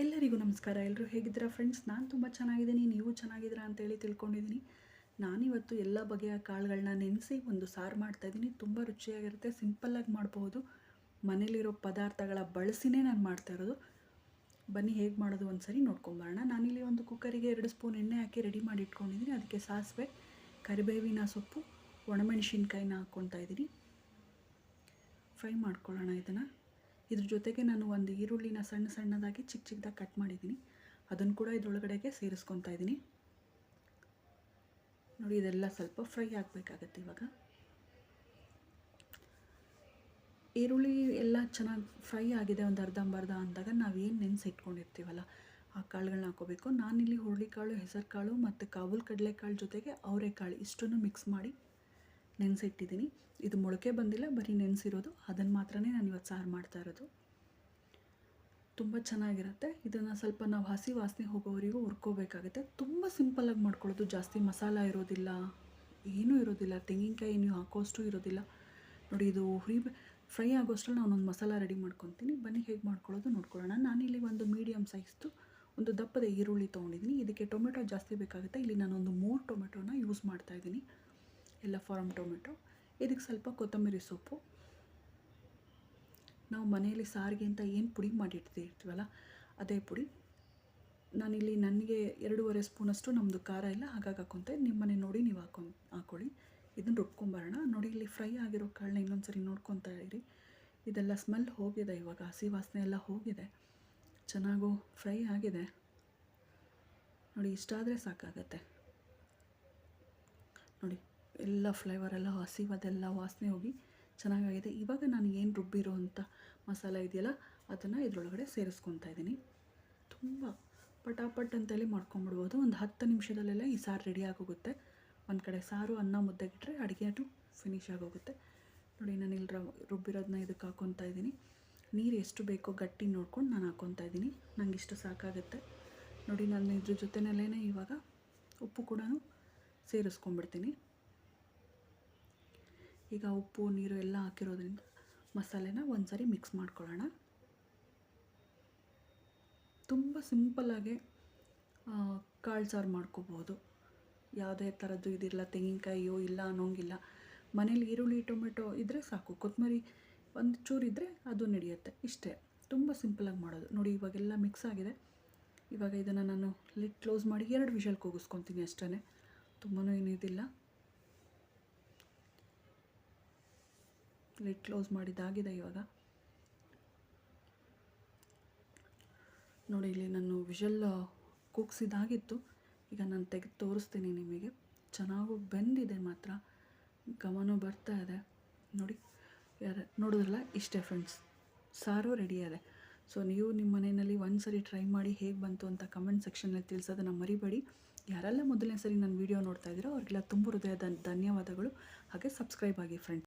ಎಲ್ಲರಿಗೂ ನಮಸ್ಕಾರ. ಎಲ್ಲರೂ ಹೇಗಿದ್ದೀರಾ ಫ್ರೆಂಡ್ಸ್? ನಾನು ತುಂಬ ಚೆನ್ನಾಗಿದ್ದೀನಿ. ನೀವು ಚೆನ್ನಾಗಿದ್ದೀರಾ ಅಂತೇಳಿ ತಿಳ್ಕೊಂಡಿದ್ದೀನಿ. ನಾನಿವತ್ತು ಎಲ್ಲ ಬಗೆಯ ಕಾಳುಗಳನ್ನ ನೆನೆಸಿ ಒಂದು ಸಾರು ಮಾಡ್ತಾಯಿದ್ದೀನಿ ತುಂಬ ರುಚಿಯಾಗಿರುತ್ತೆ. ಸಿಂಪಲ್ಲಾಗಿ ಮಾಡ್ಬೋದು. ಮನೇಲಿರೋ ಪದಾರ್ಥಗಳ ಬಳಸಿನೇ ನಾನು ಮಾಡ್ತಾ ಇರೋದು. ಬನ್ನಿ, ಹೇಗೆ ಮಾಡೋದು ಒಂದು ಸರಿ ನೋಡ್ಕೊಂಬರೋಣ. ನಾನಿಲ್ಲಿ ಒಂದು ಕುಕ್ಕರಿಗೆ ಎರಡು ಸ್ಪೂನ್ ಎಣ್ಣೆ ಹಾಕಿ ರೆಡಿ ಮಾಡಿ ಇಟ್ಕೊಂಡಿದ್ದೀನಿ. ಅದಕ್ಕೆ ಸಾಸಿವೆ, ಕರಿಬೇವಿನ ಸೊಪ್ಪು, ಒಣಮೆಣಸಿನ್ಕಾಯಿನ ಹಾಕ್ಕೊತಾ ಇದ್ದೀನಿ. ಫ್ರೈ ಮಾಡ್ಕೊಳ್ಳೋಣ ಇದನ್ನು. ಇದ್ರ ಜೊತೆಗೆ ನಾನು ಒಂದು ಈರುಳ್ಳಿನ ಸಣ್ಣ ಸಣ್ಣದಾಗಿ ಚಿಕ್ಕ ಚಿಕ್ಕದಾಗಿ ಕಟ್ ಮಾಡಿದ್ದೀನಿ. ಅದನ್ನು ಕೂಡ ಇದರೊಳಗಡೆಗೆ ಸೇರಿಸ್ಕೊತಾ ಇದ್ದೀನಿ. ನೋಡಿ, ಇದೆಲ್ಲ ಸ್ವಲ್ಪ ಫ್ರೈ ಆಗಬೇಕಾಗತ್ತೆ ಇವಾಗ. ಈರುಳ್ಳಿ ಎಲ್ಲ ಚೆನ್ನಾಗಿ ಫ್ರೈ ಆಗಿದೆ, ಒಂದು ಅರ್ಧಂಬರ್ಧ ಅಂದಾಗ ನಾವೇನು ನೆನೆಸಿಟ್ಕೊಂಡಿರ್ತೀವಲ್ಲ, ಆ ಕಾಳುಗಳನ್ನ ಹಾಕೋಬೇಕು. ನಾನಿಲ್ಲಿ ಹುರುಳಿಕಾಳು ಹೆಸರು ಕಾಳು ಮತ್ತು ಕಾಬೂಲ್ ಕಡಲೆಕಾಳು ಜೊತೆಗೆ ಅವರೆಕಾಳು ಇಷ್ಟನ್ನು ಮಿಕ್ಸ್ ಮಾಡಿ ನೆನೆಸಿಟ್ಟಿದ್ದೀನಿ. ಇದು ಮೊಳಕೆ ಬಂದಿಲ್ಲ, ಬರೀ ನೆನೆಸಿರೋದು. ಅದನ್ನು ಮಾತ್ರನೇ ನಾನು ಇವತ್ತು ಸಾರು ಮಾಡ್ತಾ ಇರೋದು. ತುಂಬ ಚೆನ್ನಾಗಿರುತ್ತೆ. ಇದನ್ನು ಸ್ವಲ್ಪ ನಾವು ಹಸಿ ವಾಸನೆ ಹೋಗೋವರೆಗೂ ಹುರ್ಕೋಬೇಕಾಗುತ್ತೆ. ತುಂಬ ಸಿಂಪಲ್ಲಾಗಿ ಮಾಡ್ಕೊಳ್ಳೋದು. ಜಾಸ್ತಿ ಮಸಾಲ ಇರೋದಿಲ್ಲ. ಏನೂ ಇರೋದಿಲ್ಲ. ತೆಂಗಿನಕಾಯಿ ನೀವು ಹಾಕೋಷ್ಟು ಇರೋದಿಲ್ಲ. ನೋಡಿ, ಇದು ಹುರಿ ಫ್ರೈ ಆಗೋಷ್ಟರಲ್ಲಿ ನಾನು ಒಂದು ಮಸಾಲ ರೆಡಿ ಮಾಡ್ಕೊತೀನಿ. ಬನ್ನಿ, ಹೇಗೆ ಮಾಡ್ಕೊಳ್ಳೋದು ನೋಡ್ಕೊಳ್ಳೋಣ. ನಾನಿಲ್ಲಿ ಒಂದು ಮೀಡಿಯಮ್ ಸೈಜ್ದು ಒಂದು ದಪ್ಪದ ಈರುಳ್ಳಿ ತೊಗೊಂಡಿದ್ದೀನಿ. ಇದಕ್ಕೆ ಟೊಮೆಟೊ ಜಾಸ್ತಿ ಬೇಕಾಗುತ್ತೆ. ಇಲ್ಲಿ ನಾನೊಂದು ಮೂರು ಟೊಮೆಟೊನ ಯೂಸ್ ಮಾಡ್ತಾಯಿದ್ದೀನಿ ಎಲ್ಲ ಫಾರಮ್ ಟೊಮೆಟೊ. ಇದಕ್ಕೆ ಸ್ವಲ್ಪ ಕೊತ್ತಂಬರಿ ಸೊಪ್ಪು. ನಾವು ಮನೆಯಲ್ಲಿ ಸಾರಿಗೆ ಅಂತ ಏನು ಪುಡಿ ಮಾಡಿಟ್ಟಿರ್ತೀವಲ್ಲ, ಅದೇ ಪುಡಿ. ನಾನಿಲ್ಲಿ ನನಗೆ ಎರಡೂವರೆ ಸ್ಪೂನಷ್ಟು ನಮ್ಮದು ಖಾರ ಇಲ್ಲ, ಹಾಗಾಗಿ ನಿಮ್ಮ ಮನೆ ನೋಡಿ ನೀವು ಹಾಕೊ ಹಾಕ್ಕೊಳ್ಳಿ ಇದನ್ನು ರುಬ್ಕೊಂಬರೋಣ. ನೋಡಿ ಇಲ್ಲಿ ಫ್ರೈ ಆಗಿರೋ ಕಾಳನ್ನ ಇನ್ನೊಂದು ಸರಿ ನೋಡ್ಕೊತಾ ಇರಿ. ಇದೆಲ್ಲ ಸ್ಮೆಲ್ ಹೋಗಿದೆ ಇವಾಗ. ಹಸಿ ವಾಸನೆ ಎಲ್ಲ ಹೋಗಿದೆ. ಚೆನ್ನಾಗೂ ಫ್ರೈ ಆಗಿದೆ. ನೋಡಿ, ಇಷ್ಟಾದರೆ ಸಾಕಾಗತ್ತೆ. ನೋಡಿ ಎಲ್ಲ ಫ್ಲೇವರ್ ಎಲ್ಲ ಹಸಿವದೆಲ್ಲ ವಾಸನೆ ಹೋಗಿ ಚೆನ್ನಾಗಾಗಿದೆ. ಇವಾಗ ನಾನು ಏನು ರುಬ್ಬಿರೋ ಅಂಥ ಮಸಾಲ ಇದೆಯಲ್ಲ, ಅದನ್ನು ಇದರೊಳಗಡೆ ಸೇರಿಸ್ಕೊತಾ ಇದ್ದೀನಿ. ತುಂಬ ಪಟಾಪಟ್ ಅಂತೇಳಿ ಮಾಡ್ಕೊಂಬಿಡ್ಬೋದು ಒಂದು ಹತ್ತು ನಿಮಿಷದಲ್ಲೆಲ್ಲ ಈ ಸಾರು ರೆಡಿ ಆಗೋಗುತ್ತೆ. ಒಂದು ಕಡೆ ಸಾರು, ಅನ್ನ ಮುದ್ದೆಗಿಟ್ರೆ ಅಡುಗೆ ಅದು ಫಿನಿಷ್ ಆಗೋಗುತ್ತೆ. ನೋಡಿ, ನಾನು ಇಲ್ಲಿ ರುಬ್ಬಿರೋದನ್ನ ಇದಕ್ಕೆ ಹಾಕ್ಕೊತಾ ಇದ್ದೀನಿ. ನೀರು ಎಷ್ಟು ಬೇಕೋ ಗಟ್ಟಿ ನೋಡ್ಕೊಂಡು ನಾನು ಹಾಕ್ಕೊತಾ ಇದ್ದೀನಿ. ನಂಗೆ ಇಷ್ಟು ಸಾಕಾಗುತ್ತೆ. ನೋಡಿ, ನಾನು ಇದ್ರ ಜೊತೆನಲ್ಲೇ ಇವಾಗ ಉಪ್ಪು ಕೂಡ ಸೇರಿಸ್ಕೊಂಡ್ಬಿಡ್ತೀನಿ. ಈಗ ಉಪ್ಪು, ನೀರು ಎಲ್ಲ ಹಾಕಿರೋದ್ರಿಂದ ಮಸಾಲೆನ ಒಂದು ಸಾರಿ ಮಿಕ್ಸ್ ಮಾಡ್ಕೊಳ್ಳೋಣ. ತುಂಬ ಸಿಂಪಲ್ಲಾಗೆ ಕಾಳು ಸಾರು ಮಾಡ್ಕೋಬೋದು. ಯಾವುದೇ ಥರದ್ದು ಇದಿಲ್ಲ, ತೆಂಗಿನಕಾಯಿಯೋ ಇಲ್ಲ ಅನ್ನೋಂಗಿಲ್ಲ. ಮನೇಲಿ ಈರುಳ್ಳಿ, ಟೊಮೆಟೊ ಇದ್ದರೆ ಸಾಕು. ಕೊತ್ತಂಬರಿ ಒಂದು ಚೂರು ಇದ್ದರೆ ಅದು ನಡೆಯುತ್ತೆ. ಇಷ್ಟೇ. ತುಂಬ ಸಿಂಪಲಾಗಿ ಮಾಡೋದು. ನೋಡಿ, ಇವಾಗೆಲ್ಲ ಮಿಕ್ಸ್ ಆಗಿದೆ. ಇವಾಗ ಇದನ್ನು ನಾನು ಲಿಟ್ ಕ್ಲೋಸ್ ಮಾಡಿ ಎರಡು ವಿಷಲ್ ಕೂಗಿಸ್ಕೊತೀನಿ ಅಷ್ಟೇ ತುಂಬಾ ಏನಿದಿಲ್ಲ. ಲಿಟ್ ಕ್ಲೋಸ್ ಮಾಡಿದ್ದಾಗಿದೆ ಇವಾಗ. ನೋಡಿ, ಇಲ್ಲಿ ನಾನು ವಿಷಲ್ ಕೂಗ್ಸಿದಾಗಿತ್ತು ಈಗ ನಾನು ತೆಗೆದು ತೋರಿಸ್ತೀನಿ ನಿಮಗೆ. ಚೆನ್ನಾಗೂ ಬೆಂದಿದೆ ಮಾತ್ರ. ಗಮನ ಬರ್ತಾ ಇದೆ. ನೋಡಿ, ಯಾರ, ನೋಡಿದ್ರಲ್ಲ, ಇಷ್ಟೇ ಫ್ರೆಂಡ್ಸ್ ಸಾರು ರೆಡಿ ಇದೆ. ಸೊ ನೀವು ನಿಮ್ಮ ಮನೆಯಲ್ಲಿ ಒಂದು ಸರಿ ಟ್ರೈ ಮಾಡಿ ಹೇಗೆ ಬಂತು ಅಂತ ಕಮೆಂಟ್ ಸೆಕ್ಷನಲ್ಲಿ ತಿಳಿಸೋದನ್ನು ಮರಿಬೇಡಿ. ಯಾರೆಲ್ಲ ಮೊದಲನೇ ಸರಿ ನನ್ನ ವೀಡಿಯೋ ನೋಡ್ತಾ ಇದ್ದೀರೋ ಅವ್ರಿಗೆಲ್ಲ ತುಂಬ ಹೃದಯದ ಧನ್ಯವಾದಗಳು. ಹಾಗೆ ಸಬ್ಸ್ಕ್ರೈಬ್ ಆಗಿ ಫ್ರೆಂಡ್ಸ್